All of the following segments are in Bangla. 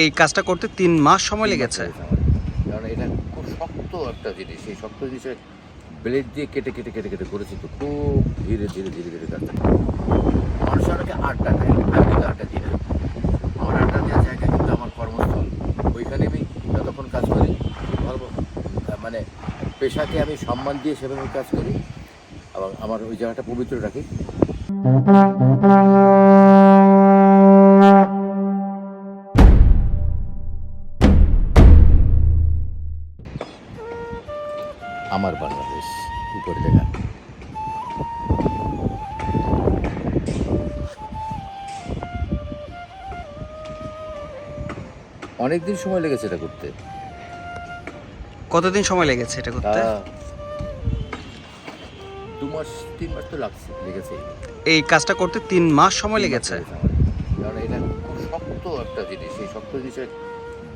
এই কাজটা করতে তিন মাস সময় লেগেছে। কারণ এটা খুব শক্ত একটা জিনিস। এই শক্ত জিনিসের ব্লেড দিয়ে কেটে কেটে কেটে কেটে করেছি তো খুব ধীরে ধীরে ধীরে ধীরে কাজটা। মানুষ অনেকে আড্ডা দেয়। আমি কিন্তু আড্ডা দিই না। আমার আড্ডা দেওয়া জায়গা কিন্তু আমার কর্মস্থল। ওইখানে আমি যতক্ষণ কাজ করি ভালো মানে পেশাকে আমি সম্মান দিয়ে সেভাবে কাজ করি এবং আমার ওই জায়গাটা পবিত্র রাখি। আমার বাংলাদেশ উপরে দেখা অনেক দিন সময় লেগেছে এটা করতে। কতদিন সময় লেগেছে এটা করতে? দু মাস তিন মাস তো লাগছে লেগেছে এই কাজটা করতে তিন মাস সময় লেগেছে? কারণ এটা খুব শক্ত একটা জিনিস এই শক্ত জিনিসের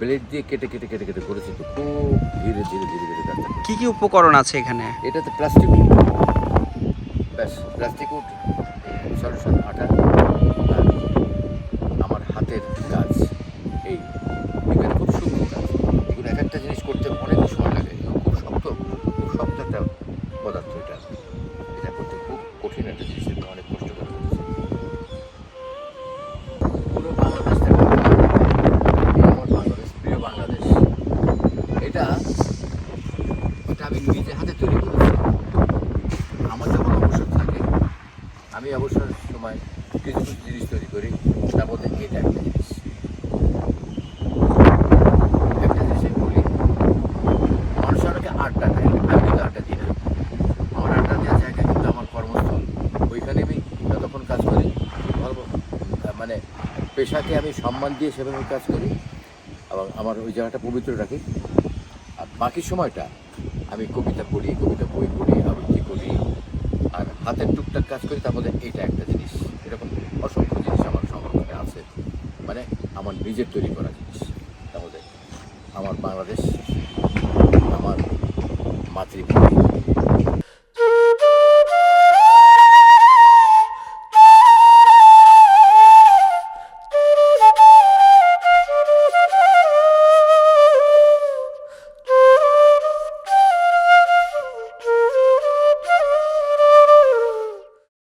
ব্লেড দিয়ে কেটে কেটে কেটে কেটে করেছি তো খুব ধীরে ধীরে ধীরে ধীরে করি। কি কি উপকরণ আছে এখানে? এটাতে প্লাস্টিক ব্যাস প্লাস্টিক উড সলিউশন আমি নিজে হাতে তৈরি করেছি। আমার যখন অবসর থাকে, আমি অবসর সময় কিছু কিছু জিনিস তৈরি করি, তার মধ্যে এটা একটা জিনিস। একটা জিনিস আমি বলি, মানুষ অনেকে আড্ডা দেয়, আমি কিন্তু আড্ডা দিই না। আমার আড্ডা দেওয়া জায়গা কিন্তু আমার কর্মস্থল। ওইখানে আমি যতক্ষণ কাজ করি ভালো মানে পেশাকে আমি সম্মান দিয়ে সেভাবে কাজ করি এবং আমার ওই জায়গাটা পবিত্র রাখি। আর বাকি সময়টা আমি কবিতা পড়ি, কবিতা বই পড়ি, আবৃত্তি করি, আর হাতের টুকটাক কাজ করি, তার মধ্যে এইটা একটা জিনিস। এরকম অসংখ্য জিনিস আমার সংরক্ষণে আছে। মানে আমার নিজের তৈরি করা জিনিস। তার মধ্যে আমার বাংলাদেশ, আমার মাতৃভূমি।